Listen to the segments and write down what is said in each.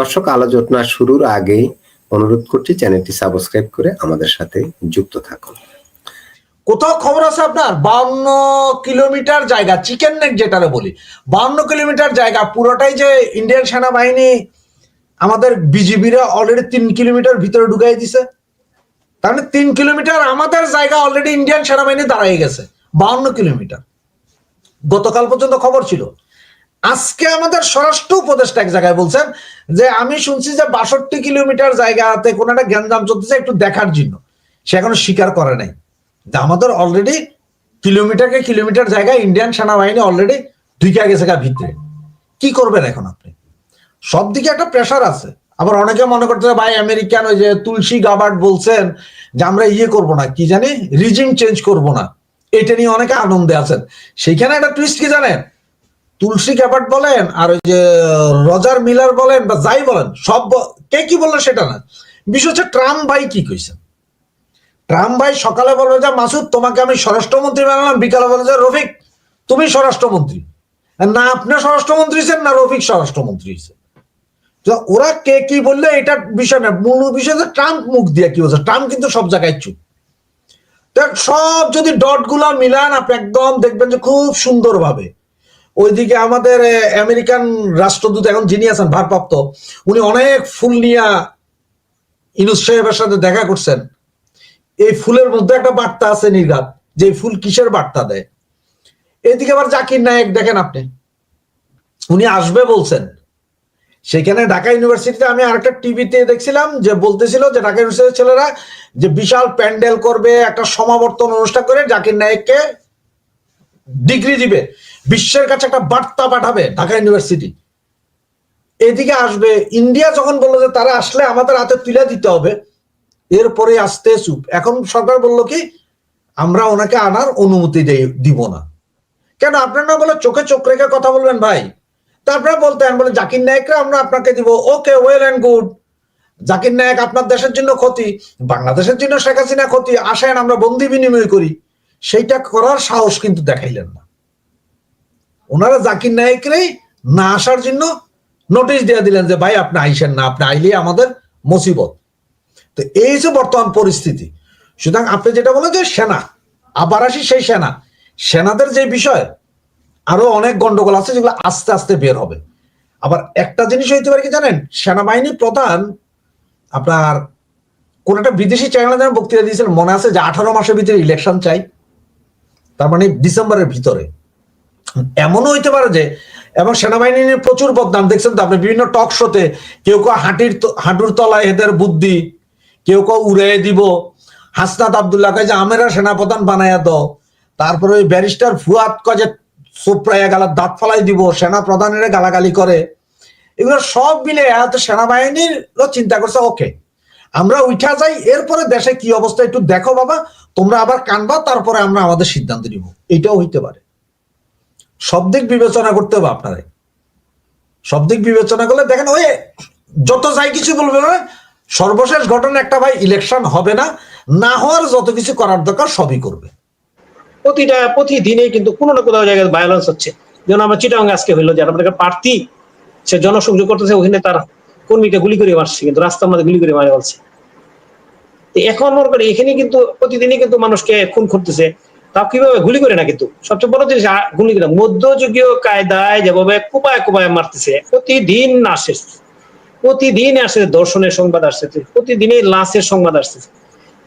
দর্শক আলোচনা শুরুর আগেই অনুরোধ করছি চ্যানেলটি সাবস্ক্রাইব করে আমাদের সাথে যুক্ত থাকুন। কোথাও খবর আছে আপনার? বাউন্ন কিলোমিটার জায়গা, চিকেন নেক যেটারে বলি। বাউন্ন কিলোমিটার জায়গা, পুরোটাই যে ইন্ডিয়ান সেনাবাহিনী, আমাদের বিজিবিরা অলরেডি তিন কিলোমিটার ভিতরে ঢুকাই দিছে। মানে তিন কিলোমিটার আমাদের জায়গা অলরেডি ইন্ডিয়ান সেনাবাহিনী দাঁড়াই গেছে, বাউন্ন কিলোমিটার। গতকাল পর্যন্ত খবর ছিল। আজকে আমাদের স্বরাষ্ট্র উপদেষ্টা এক জায়গায় বলছেন যে, আমি শুনছি যে বাষট্টি কিলোমিটার জায়গাতে কোন একটা গ্যাঞ্জাম চলতেছে একটু দেখার জন্য। সে এখনও স্বীকার করে নাই। যে আমাদের অলরেডি কিলোমিটারকে কিলোমিটার জায়গায় ইন্ডিয়ান সেনাবাহিনী অলরেডি ঢুকে গেছে গা ভিতরে। কি করবেন এখন আপনি? সব দিকে একটা প্রেশার আছে। আবার অনেকে মনে করতে ভাই, আমেরিকান ওই যে তুলসী গাবার্ড বলছেন যে আমরা ইয়ে করব না। কি জানি? রিজিম চেঞ্জ করব না। এটা নিয়ে অনেকে আনন্দে আছেন। সেইখানে একটা টুইস্ট কি জানেন? তুলসী ক্যাপার্ট বলেন আর ওই যে রজার মিলার বলেন বা যাই বলেন, সব কে কি বলল সেটা না। বিষয় হচ্ছে ট্রাম্প ভাই কি কইছেন ট্রাম্প ভাই সকালে বলবে যে, মাসুদ, তোমাকে আমি স্বরাষ্ট্রমন্ত্রী বানালাম, বিকালে বলে যে, রফিক, তুমি স্বরাষ্ট্রমন্ত্রী। না, আপনি স্বরাষ্ট্রমন্ত্রী হয়েছেন না, রফিক স্বরাষ্ট্রমন্ত্রী তো ওরা কে কি বললে এটা বিষয় না। মূল বিষয় যে ট্রাম্প মুখ দিয়ে কি বলছে। ট্রাম্প কিন্তু সব জায়গায় চুপ। সব যদি ডটগুলা মিলান, আপনি একদম দেখবেন যে খুব সুন্দরভাবে ওইদিকে আমাদের আমেরিকান রাষ্ট্রদূত এখন যিনি আছেন, ভারপ্রাপ্ত, উনি অনেক ফুল নিয়ে ইনুস সাহেবের সাথে দেখা করছেন। এই ফুলের মধ্যে একটা বার্তা আছে নির্ঘাত, যে ফুল কিসের বার্তা দেয়? এদিকে আবার জাকির নায়ক দেখেন আপনি। উনি আসবে বলছেন। সেখানে ঢাকা ইউনিভার্সিটিতে আমি আরেকটা টিভিতে দেখছিলাম, যে বলতেছিল যে ঢাকা ইউনিভার্সিটির ছেলেরা যে বিশাল প্যান্ডেল করবে, একটা সমাবর্তন অনুষ্ঠান করে জাকির নায়েককে ডিগ্রি দিবে। বিশ্বের কাছে একটা বার্তা পাঠাবে ঢাকা ইউনিভার্সিটি। এদিকে আসবে, ইন্ডিয়া যখন বলল যে তারা আসলে আমাদের হাতে তুলে দিতে হবে, এরপরে আসতে চুপ। এখন সরকার বলল কি, আমরা ওনাকে আনার অনুমতি দিব না। কেন? আপনার না বলে চোখে চোখ রেখে কথা বলবেন ভাই। তারপরে বলতেন বলে, জাকির নায়করা আমরা আপনাকে দিব। Okay, well and good. Zakir Naik আপনার দেশের জন্য ক্ষতি, বাংলাদেশের জন্য শেখ হাসিনা ক্ষতি, আসেন, আমরা বন্দি বিনিময় করি। সেইটা করার সাহস কিন্তু দেখাইলেন না। ওনারা জাকির নায়করাই না আসার জন্য নোটিশ দিয়ে দিলেন যে, ভাই, আপনি আইসেন না, আপনি আইলে আমাদের মুসিবত। তো এই যে বর্তমান পরিস্থিতি, সুতরাং আপনি যেটা বলেন যে সেনা, আবার আসি সেই সেনা। সেনাদের যে বিষয়, আরও অনেক গন্ডগোল আছে যেগুলো আস্তে আস্তে বের হবে। আবার একটা জিনিস হইতে পারে কি জানেন, সেনাবাহিনী প্রধান আপনার কোন একটা বিদেশি চ্যানেলে যেন বক্তৃতা দিয়েছিল মনে আছে যে আঠারো মাসের ভিতরে ইলেকশন চাই। তার মানে ডিসেম্বরের ভিতরে। এমনও হইতে পারে যে, এবং সেনাবাহিনী নিয়ে প্রচুর বদনাম, দেখছেন তো আপনি বিভিন্ন টক শোতে কেউ কেউ হাঁটির হাঁটুর তলায় এদের বুদ্ধি, কেউ কেউ উড়ে দিব। হাসনাত আবদুল্লাহ কয় যে, আমেরা সেনাপ্রধান বানাইয়া দাও। তারপরে ওই ব্যারিস্টার ফুয়াদ কয় যে সোপ্রাইয়া গালার দাঁত ফালাই দিব সেনা প্রধানের গালাগালি করে। এগুলো সব মিলে এত সেনাবাহিনীর চিন্তা করছে, ওকে। আমরা উঠা যাই, এরপরে দেশে কি অবস্থা একটু দেখো বাবা। তোমরা আবার কানবা তারপরে আমরা আমাদের সিদ্ধান্ত নিব। এটাও হইতে পারে। সব দিক বিবেচনা করতে হবে আপনারে সব দিক বিবেচনা করলে দেখেন ওই যত যাই কিছু বলবে না, সর্বশেষ ঘটনা একটা ভাই ইলেকশন হবে না। না হওয়ার যত কিছু করার দরকার, সবই করবে। প্রতিটা প্রতিদিনে কিন্তু কোনো না কোথাও জায়গায় ভায়োলেন্স হচ্ছে। যেমন আমরা চিটাং আজকে হইল যে আমাদের প্রার্থী, সে জনসংযোগ করতেছে ওখানে তার কর্মীকে গুলি করে মারছে, কিন্তু রাস্তার মধ্যে গুলি করে মারে বলছে এখন মনে করি এখানে কিন্তু প্রতিদিনই কিন্তু মানুষকে খুন করতেছে। তাও কীভাবে গুলি করে না কিন্তু? সবচেয়ে বড় জিনিস গুলি করে মধ্যযুগীয় কায়দায় যেভাবে কুপায় কুপায় মারতেছে, প্রতিদিন আসে। প্রতিদিন আসে দর্শনের সংবাদ আসছে, প্রতিদিনই লাশের সংবাদ আসতেছে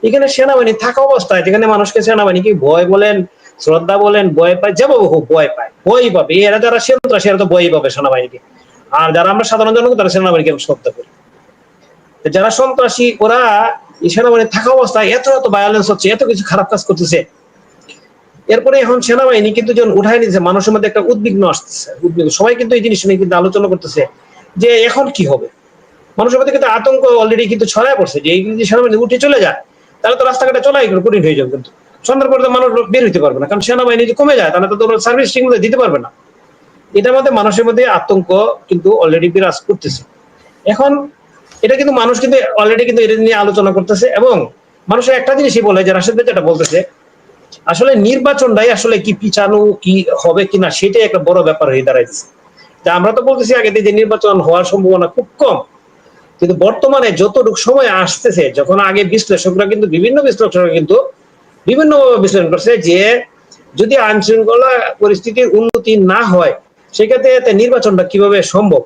এখানে সেনাবাহিনী থাকা অবস্থায়, যেখানে মানুষকে সেনাবাহিনীকে ভয় বলেন, শ্রদ্ধা বলেন, ভয় পায়, যেভাবে হোক ভয় পায়। ভয় পাবে। এরা যারা সন্ত্রাসী এরা তো ভয় পাবে সেনাবাহিনীকে। আর যারা আমরা সাধারণ জনগণ, তারা সেনাবাহিনীকে শ্রদ্ধা করি। যারা সন্ত্রাসী, ওরা সেনাবাহিনী থাকা অবস্থায় এত এত ভায়োলেন্স হচ্ছে, এত কিছু খারাপ কাজ করতেছে। এরপরে এখন সেনাবাহিনী কিন্তু যখন উঠাই নিচ্ছে মানুষের মধ্যে একটা উদ্বিগ্ন আসতেছে। উদ্বিগ্ন, সবাই কিন্তু এই জিনিস নিয়ে কিন্তু আলোচনা করতেছে যে এখন কি হবে? মানুষের মধ্যে কিন্তু আতঙ্ক অলরেডি কিন্তু ছড়ায় পড়ছে যে এই যদি সেনাবাহিনী উঠে চলে যায়, তাহলে তো রাস্তাঘাটে চলাই কঠিন হয়ে যাবে কিন্তু। সন্ধ্যার পরে মানুষ বের হইতে পারবে না, কারণ সেনাবাহিনী যদি কমে যায়, তাহলে তো তোমরা সার্ভিস ঠিক দিতে পারবে না। এটার মধ্যে মানুষের মধ্যে আতঙ্ক কিন্তু অলরেডি বিরাজ করতেছে। এখন এটা কিন্তু মানুষ কিন্তু অলরেডি কিন্তু এটা নিয়ে আলোচনা করতেছে এবং মানুষের একটা জিনিসই বলে যে রাশেদ ভাই যেটা বলতেছে, আসলে নির্বাচনটাই আসলে কি পিছানো, কি হবে কিনা সেটাই একটা বড় ব্যাপার হয়ে দাঁড়াইছে তা আমরা তো বলতেছি আগে যে নির্বাচন হওয়ার সম্ভাবনা খুব কম, কিন্তু বর্তমানে যতটুকু সময় আসতেছে, যখন আগে বিশ্লেষকরা কিন্তু বিভিন্ন বিশ্লেষকরা কিন্তু বিভিন্নভাবে বিশ্লেষণ করছে যে যদি আইন শৃঙ্খলা পরিস্থিতির উন্নতি না হয় সেক্ষেত্রে নির্বাচনটা কীভাবে সম্ভব?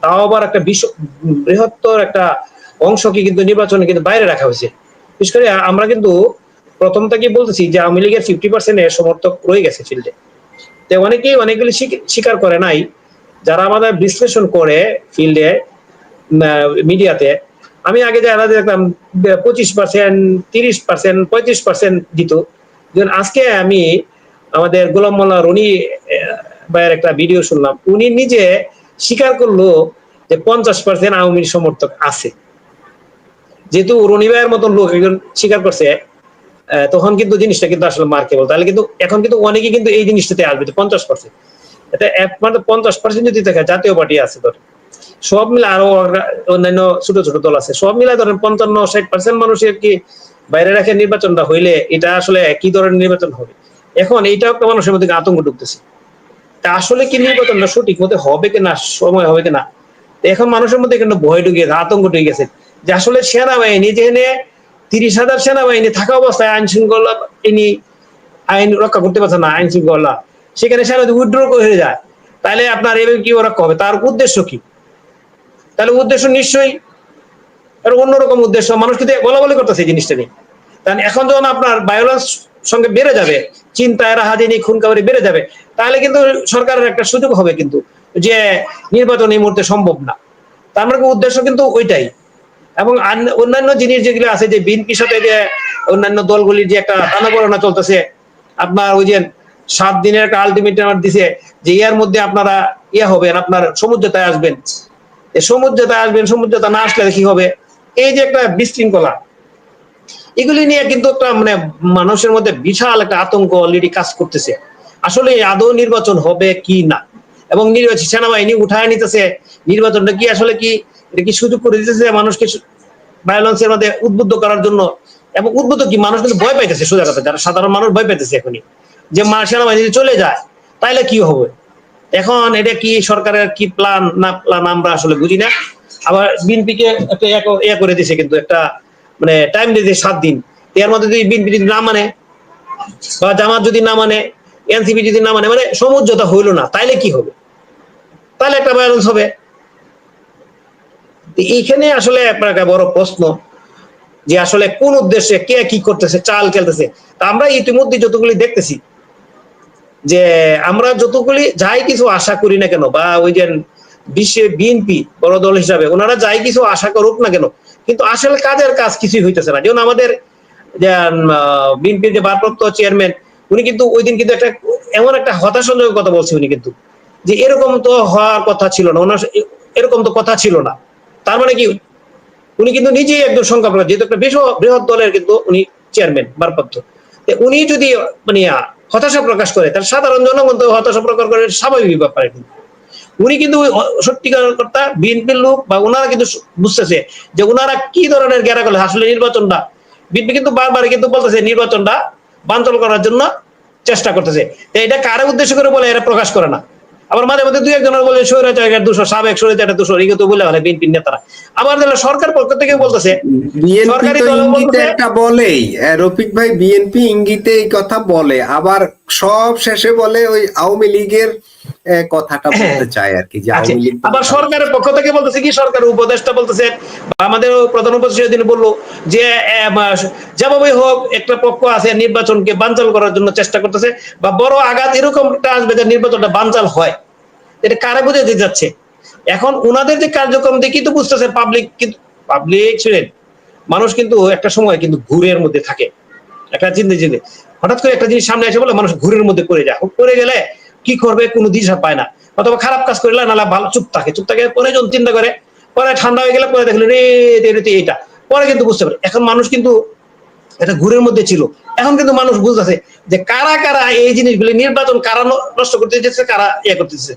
তাও আবার একটা বিশ্ব বৃহত্তর একটা অংশকে কিন্তু নির্বাচনে কিন্তু বাইরে রাখা হয়েছে। বিশেষ করে আমরা কিন্তু প্রথম থেকে বলতেছি যে আওয়ামী লীগের ফিফটি পার্সেন্টের সমর্থক রয়ে গেছে ফিল্ডে তো অনেকেই অনেকগুলি স্বীক- স্বীকার করে নাই, যারা আমাদের বিশ্লেষণ করে ফিল্ডে মিডিয়াতে আমি আগে যারা দেখতাম পঁচিশ পার্সেন্ট তিরিশ পার্সেন্ট পঁয়ত্রিশ পার্সেন্ট দিত। আজকে আমি আমাদের গোলাম মোল্লা রনি ভাইয়ের একটা ভিডিও শুনলাম, উনি নিজে স্বীকার করল যে পঞ্চাশ পার্সেন্ট আওয়ামী সমর্থক আছে। যেহেতু রনি ভাইয়ের মতন লোক একজন স্বীকার করছে তখন কিন্তু জিনিসটা কিন্তু আসলে মার্কেবল তাহলে কিন্তু এখন কিন্তু অনেকে কিন্তু এই জিনিসটাতে আসবে পঞ্চাশ পার্সেন্ট এটা একমাত্র পঞ্চাশ পার্সেন্ট যদি থাকে জাতীয় পার্টি আছে ধরেন সব মিলে আরও অন্যান্য ছোট ছোট দল আছে, সব মিলে ধরেন পঞ্চান্ন ষাট পার্সেন্ট মানুষের কি বাইরে রাখে নির্বাচনটা হইলে এটা আসলে কি ধরনের নির্বাচন হবে? এখন এইটাও মানুষের মধ্যে আতঙ্ক ঢুকতেছে। তা আসলে কি নির্বাচনটা সঠিক মতে হবে কিনা সময় হবে কিনা এখন মানুষের মধ্যে কিন্তু ভয় ঢুকে গেছে, আতঙ্ক ঢুকে গেছে যে আসলে সেনাবাহিনী যেখানে তিরিশ হাজার সেনাবাহিনী থাকা অবস্থায় আইন শৃঙ্খলা ইনি আইন রক্ষা করতে পারছে না, আইন শৃঙ্খলা, সেখানে সেনাবাহিনী উইড্র হয়ে যায়, তাহলে আপনার এভাবে কি রক্ষা হবে? তার উদ্দেশ্য কি? তাহলে উদ্দেশ্য নিশ্চয়ই অন্যরকম উদ্দেশ্য, মানুষ কিন্তু বলা বলি করতেছে জিনিসটা নিয়ে। তাহলে এখন যখন আপনার ভায়োলেন্স সঙ্গে বেড়ে যাবে, চিন্তায় রাহাজানি খুন কাবারি বেড়ে যাবে, তাহলে কিন্তু সরকারের একটা সুযোগ হবে কিন্তু যে নির্বাচন এই মুহূর্তে সম্ভব না। তার মানে উদ্দেশ্য কিন্তু ওইটাই। এবং অন্যান্য জিনিস যেগুলো আছে যে বিএনপির সাথে যে অন্যান্য দলগুলির যে একটা টানাপড়ানা চলতেছে, আপনার ওই যে সাত দিনের একটা আলটিমেটাম দিছে যে ইয়ার মধ্যে আপনারা ইয়ে হবেন, আপনার সমুদ্রতায় আসবেন। সমুদ্রতায় আসবেন, সমুদ্রতা না আসলে কি হবে? এই যে একটা বিশৃঙ্খলা। এগুলি নিয়ে কিন্তু একটা মানে মানুষের মধ্যে বিশাল একটা আতঙ্ক অলরেডি কাজ করতেছে। আসলে আদৌ নির্বাচন হবে কি না? এবং নির্বাচন সেনাবাহিনী উঠায় নিতেছে, নির্বাচনটা কি আসলে কি, এটা কি সুযোগ করে দিতেছে মানুষকে ভায়োলেন্সের মধ্যে উদ্বুদ্ধ করার জন্য? এবং উদ্বুদ্ধ কি মানুষ কিন্তু ভয় পাইতেছে সোজা কথা, যারা সাধারণ মানুষ ভয় পাইতেছে এখনই। যে মা সেনাবাহিনী চলে যায়, তাইলে কি হবে? এখন এটা কি সরকারের কি প্ল্যান না প্ল্যান আমরা আসলে বুঝি না। আবার বিএনপি কে একটা ইয়া করে দিছে কিন্তু একটা মানে টাইম দিয়েছে সাত দিন। এর মধ্যে যদি বিএনপি যদি না মানে বা জামাত যদি না মানে এনসিপি যদি না মানে মানে সমঝোতা হইল না, তাইলে কি হবে? তাহলে একটা ভায়োলেন্স হবে। এইখানে আসলে আপনার একটা বড় প্রশ্ন, যে আসলে কোন উদ্দেশ্যে কে কি করতেছে, চাল খেলতেছে। তা আমরা ইতিমধ্যে যতগুলি দেখতেছি, যে আমরা যতগুলি যাই কিছু আশা করি না কেন, বা ওই যে বিশ্বে বিএনপি বড় দল হিসাবে, ওনারা যাই কিছু আশা করুক না কেন কিন্তু আসলে কাজের কাজ? কিছুই হইতেছে না। যেমন আমাদের বিএনপির যে ভারপ্রাপ্ত চেয়ারম্যান, উনি কিন্তু ওই দিন কিন্তু একটা, এমন একটা হতাশাজনক কথা বলছে উনি কিন্তু, যে এরকম তো হওয়ার কথা ছিল না। ওনার এরকম তো কথা ছিল না। তার মানে কি? উনি কিন্তু নিজেই একদম সংখ্যা প্রকাশ যেহেতু একটা বৃহৎ দলের কিন্তু উনি চেয়ারম্যান, ভারপ্রাপ্ত। উনি যদি মানে হতাশা প্রকাশ করে তার সাধারণ জনগণ তো হতাশা প্রকাশ করে, স্বাভাবিক ব্যাপার কিন্তু। উনি কিন্তু সত্যিকার কর্তা বিএনপির লোক বা ওনারা কিন্তু বুঝতেছে যে ওনারা কি ধরনের গেরা করলে আসলে নির্বাচনটা। বিএনপি কিন্তু বারবার কিন্তু বলতেছে নির্বাচনটা বাঞ্চল করার জন্য চেষ্টা করতেছে। এটা কারে উদ্দেশ্য করে বলে এরা প্রকাশ করে না। আবার মাঝে মধ্যে দুই একজনের বলে স্বৈরাচারের দুশো সাবেক স্বৈরাচারের দুশো এগুলো তো বলে বলে বিএনপির নেতারা। আবার দেখলে সরকার পক্ষ থেকে বলতেছে বিএনপি সরকারি দল একটা বলেই। রফিক ভাই বিএনপি ইঙ্গিতে এই কথা বলে। আবার সব শেষে বলে ওই আওয়ামী লীগের কথাটা বলতে চায় আর কি। আবার সরকারের পক্ষ থেকে বলতেছে কি? সরকার উপদেষ্টা বলতেছে আমাদের প্রধান উপদেষ্টা সেদিন বলল যে আহ, মা- যেভাবে হোক একটা পক্ষ আছে নির্বাচনকে বানচাল করার জন্য চেষ্টা করতেছে বা বড় আঘাত এরকম আসবে যে নির্বাচনটা বানচাল হয়। এটা কারে বুঝে দিতে যাচ্ছে? এখন উনাদের যে কার্যক্রম দেখি তো বুঝতেছে পাবলিক কিন্তু পাবলিক শুনেন মানুষ কিন্তু একটা সময় কিন্তু ঘুরের মধ্যে থাকে। একটা চিন্তা চিন্তা হঠাৎ করে একটা জিনিস সামনে এসে বলে মানুষ ঘুরের মধ্যে পড়ে যায়। পড়ে গেলে কি করবে কোনো দিশা পায় না। অথবা খারাপ কাজ করলে নাহলে ভালো চুপ থাকে। চুপ থাকে পরে যখন চিন্তা করে পরে ঠান্ডা হয়ে গেলে পরে দেখল রে রে, এটা পরে কিন্তু বুঝতে পারে। এখন মানুষ কিন্তু এটা ঘুরের মধ্যে ছিল। এখন কিন্তু মানুষ বুঝতেছে যে কারা কারা এই জিনিসগুলি নির্বাচন কারা নষ্ট করতে যেতেছে কারা ইয়ে করতেছে